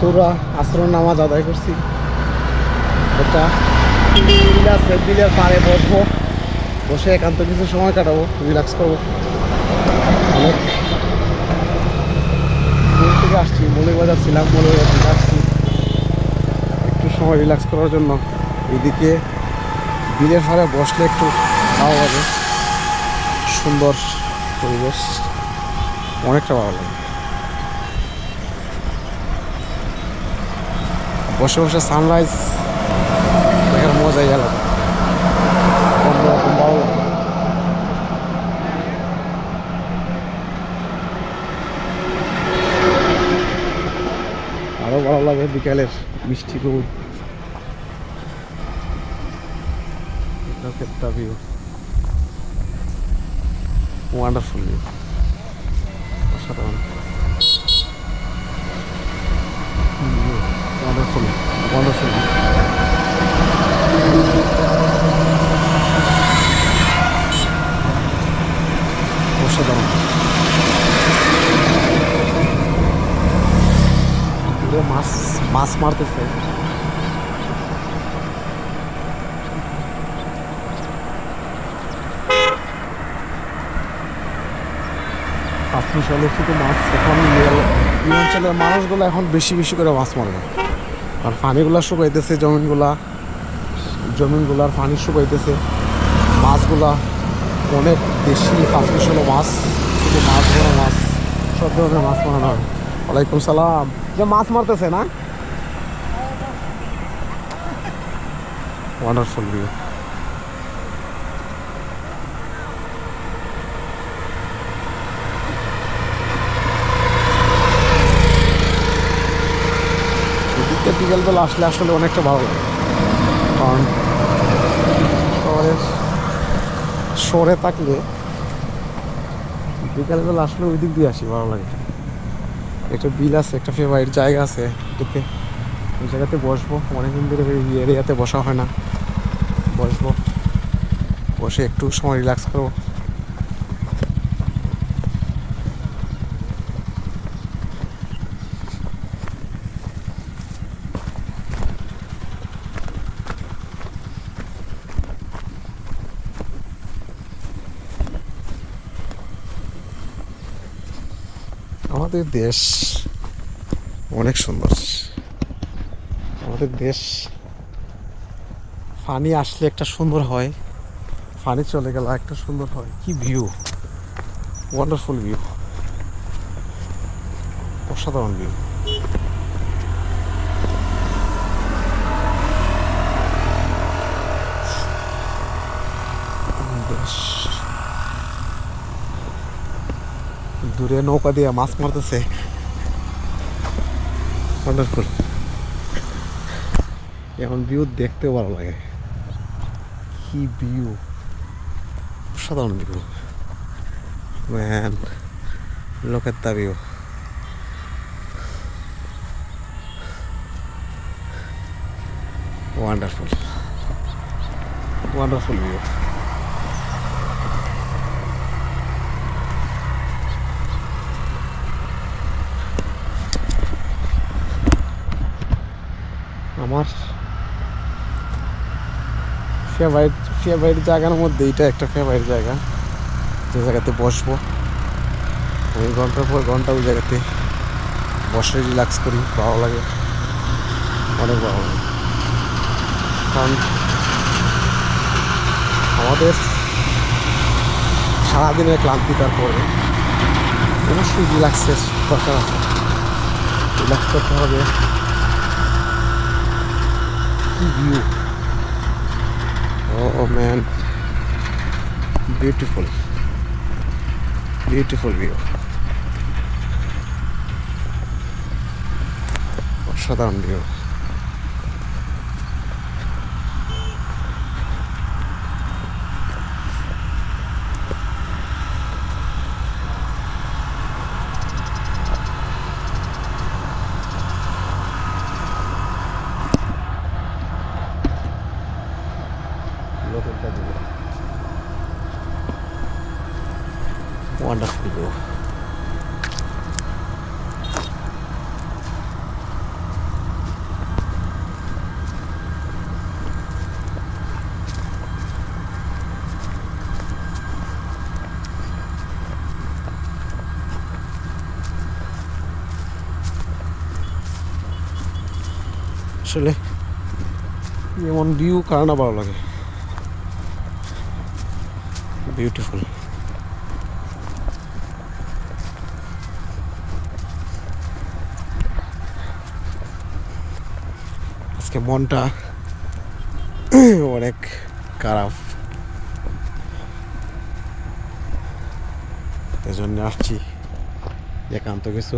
আতুরা আশ্রম নামাজ আদায় করছি। এটা আছে বিলের বসবো। বসে একান্ত কিছু সময় কাটাবো রিল্যাক্স করব। অনেক দূর থেকে আসছি মৌলিকবাজার ছিলাম থেকে আসছি একটু সময় রিল্যাক্স করার জন্য। এদিকে বিলের পাড়ে বসলে একটু ভালো লাগে। সুন্দর পরিবেশ। অনেকটা ভালো লাগে। বসে বসে সানরাইজ দেখার মজাই আলাদা অন্যরকম ভালো লাগে আরও ভালো লাগে বিকালের মিষ্টি ভিউ ওয়ান্ডারফুল অসাধারণ। ওয়ান্ডারফুল ওয়ান্ডারফুল অসাধারণ। মাছ মাছ মারতেছে। আপনি শুধু মাছ এখন অঞ্চলের মানুষগুলো এখন বেশি বেশি করে মাছ মারবে। আর পানিগুলা শুকাইতেছে জমিনগুলা। জমিনগুলার পানি শুকাইতেছে। মাছগুলা অনেক বেশি পাঁচ মাছ। শুধু মাছ ধরা মাছ সব ধরনের মাছ মারানো হয়। ওয়ালাইকুম সালাম। যে মাছ মারতেছে না? ওয়ান্ডারফুল ভিউ এদিকে বিকেলবেলা আসলে আসলে অনেকটা ভালো লাগে। কারণ শহরের শহরে থাকলে বিকালবেলা আসলে ওই দিক দিয়ে আসি, ভালো লাগে। একটা বিল আছে, একটা ফেভারিট জায়গা আছে এটাতে ওই জায়গাতে বসবো, অনেকদিন ধরে এই এরিয়াতে বসা হয় না। বসবো, বসে একটু সময় রিল্যাক্স করব। আমাদের দেশ অনেক সুন্দর। আমাদের দেশ ফানি আসলে একটা সুন্দর হয়, ফানি চলে গেল একটা সুন্দর হয়। কি ভিউ ওয়ান্ডারফুল ভিউ অসাধারণ ভিউ দেশ দূরে নৌকা দিয়ে মাছ মারতেছে। ওয়ান্ডারফুল এখন ভিউ দেখতেও ভালো লাগে। কি ভিউ অসাধারণ view man look at the view wonderful wonderful আমার ফেভারিট ফেভারিট জায়গার মধ্যে এটা একটা ফেভারিট জায়গা। যে জায়গাতে বসবো। ওই ঘণ্টার পর ঘণ্টা ওই জায়গাতে বসে রিল্যাক্স করি, ভালো লাগে। অনেক ভালো লাগে। কারণ আমাদের সারাদিনের ক্লান্তি তারপরে অবশ্যই রিল্যাক্সের দরকার আছে। রিল্যাক্স করতে হবে। কি view Oh man, beautiful, beautiful view. অসাধারণ view Wonderful video. Wonderful. Sulit. Ini mau view karena baru lagi. Beautiful আজকে মনটা অনেক খারাপ। এজন্য আসছি। একান্ত কিছু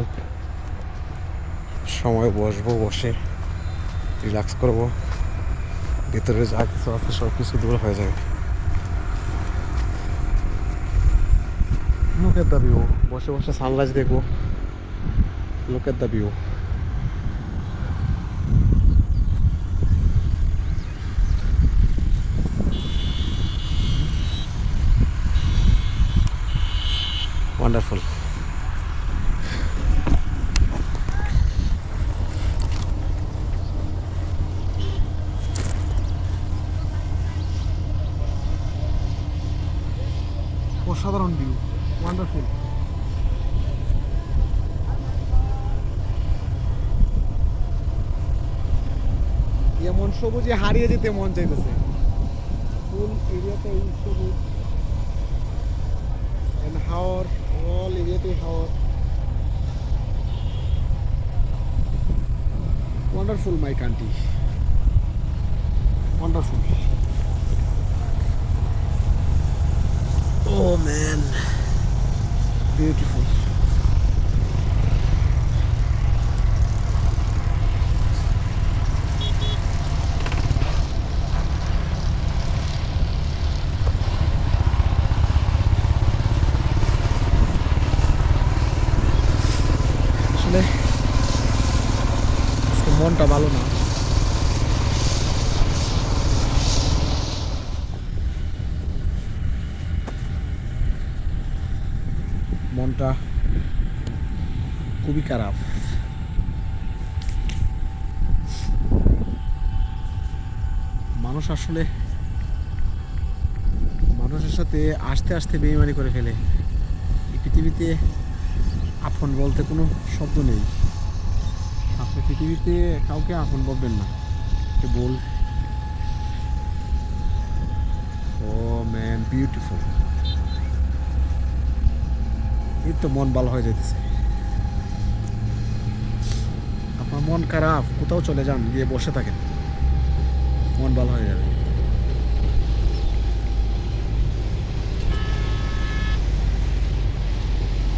সময় বসবো, বসে রিল্যাক্স করব। ভিতরে যা কিছু আছে সব কিছু দূর হয়ে যাবে। লোকের দাবিও বসে বসে সানরাইজ দেখব। লোকের দাবিও ওয়ান্ডারফুল সাধারণ বিয়ে সবুজে হারিয়ে যেতে মন চাইতেছে। ফুল এরিয়াতে এই সবুজ। হাওর অল এরিয়াতে হাওর। Wonderful my country wonderful Oh man, beautiful. আসলে আজকে মনটা ভালো না মনটা খুবই খারাপ। মানুষ আসলে মানুষের সাথে আস্তে আস্তে বেইমানি করে ফেলে। এই পৃথিবীতে আপন বলতে কোনো শব্দ নেই। আপনি পৃথিবীতে কাউকে আপন বলবেন না। বল। Oh man, beautiful. এই তো মন ভালো হয়ে যেতেছে আপনার মন খারাপ, কোথাও চলে যান, গিয়ে বসে থাকেন। মন ভালো হয়ে যাবে।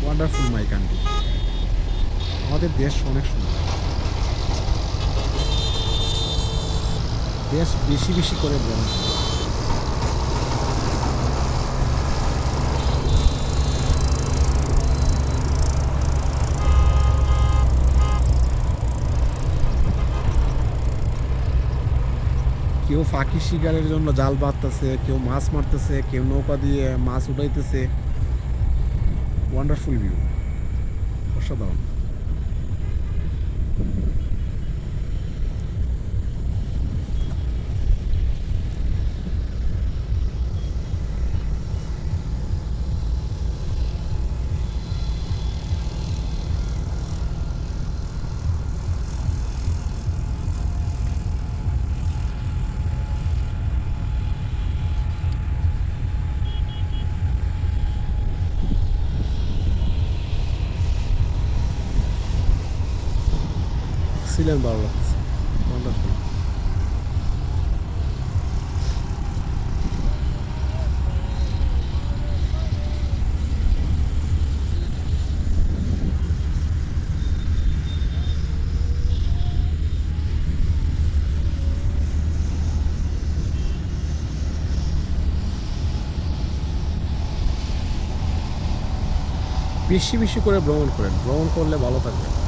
ওয়ান্ডারফুল মাই কান্ট্রি আমাদের দেশ অনেক সুন্দর। দেশ বেশি বেশি করে ভ্রমণ কেউ ফাঁকি শিকারের জন্য জাল বাঁধতেছে, কেউ মাছ মারতেছে, কেউ নৌকা দিয়ে মাছ উঠাইতেছে। ওয়ান্ডারফুল ভিউ অসাধারণ। ছিলেন ভালো লাগছে বেশি বেশি করে ভ্রমণ করেন। ভ্রমণ করলে ভালো থাকবেন।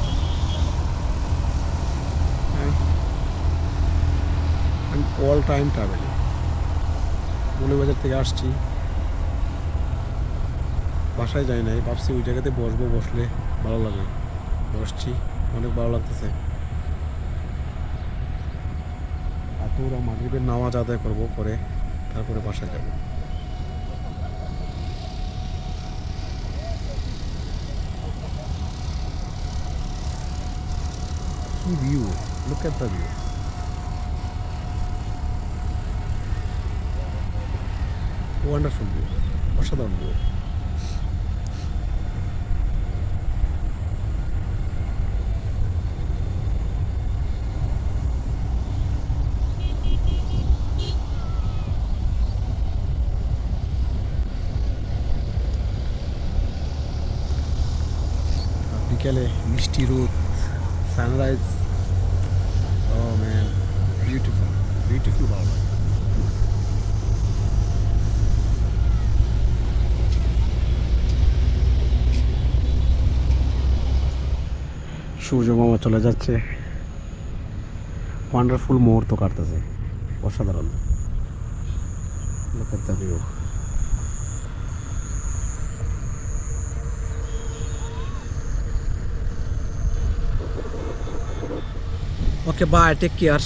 অল টাইম ট্রাভেলিং মৌলবাজার থেকে আসছি। বাসায় যাই নাই, ভাবছি ওই জায়গাতে বসবো, বসলে ভালো লাগে। বসছি, অনেক ভালো লাগতেছে। তো মাগরীবের নামাজ আদায় করব, করে তারপরে বাসায় যাব। কি view look at the view wonderful view অসাধারণ ভিউ বিকেলে মিষ্টি রোদ sunrise oh man beautiful beautiful ভালো লাগে সূর্য মামা চলে যাচ্ছে। ওয়ান্ডারফুল মুহূর্ত কাটতেছে। অসাধারণ। Okay bye take care.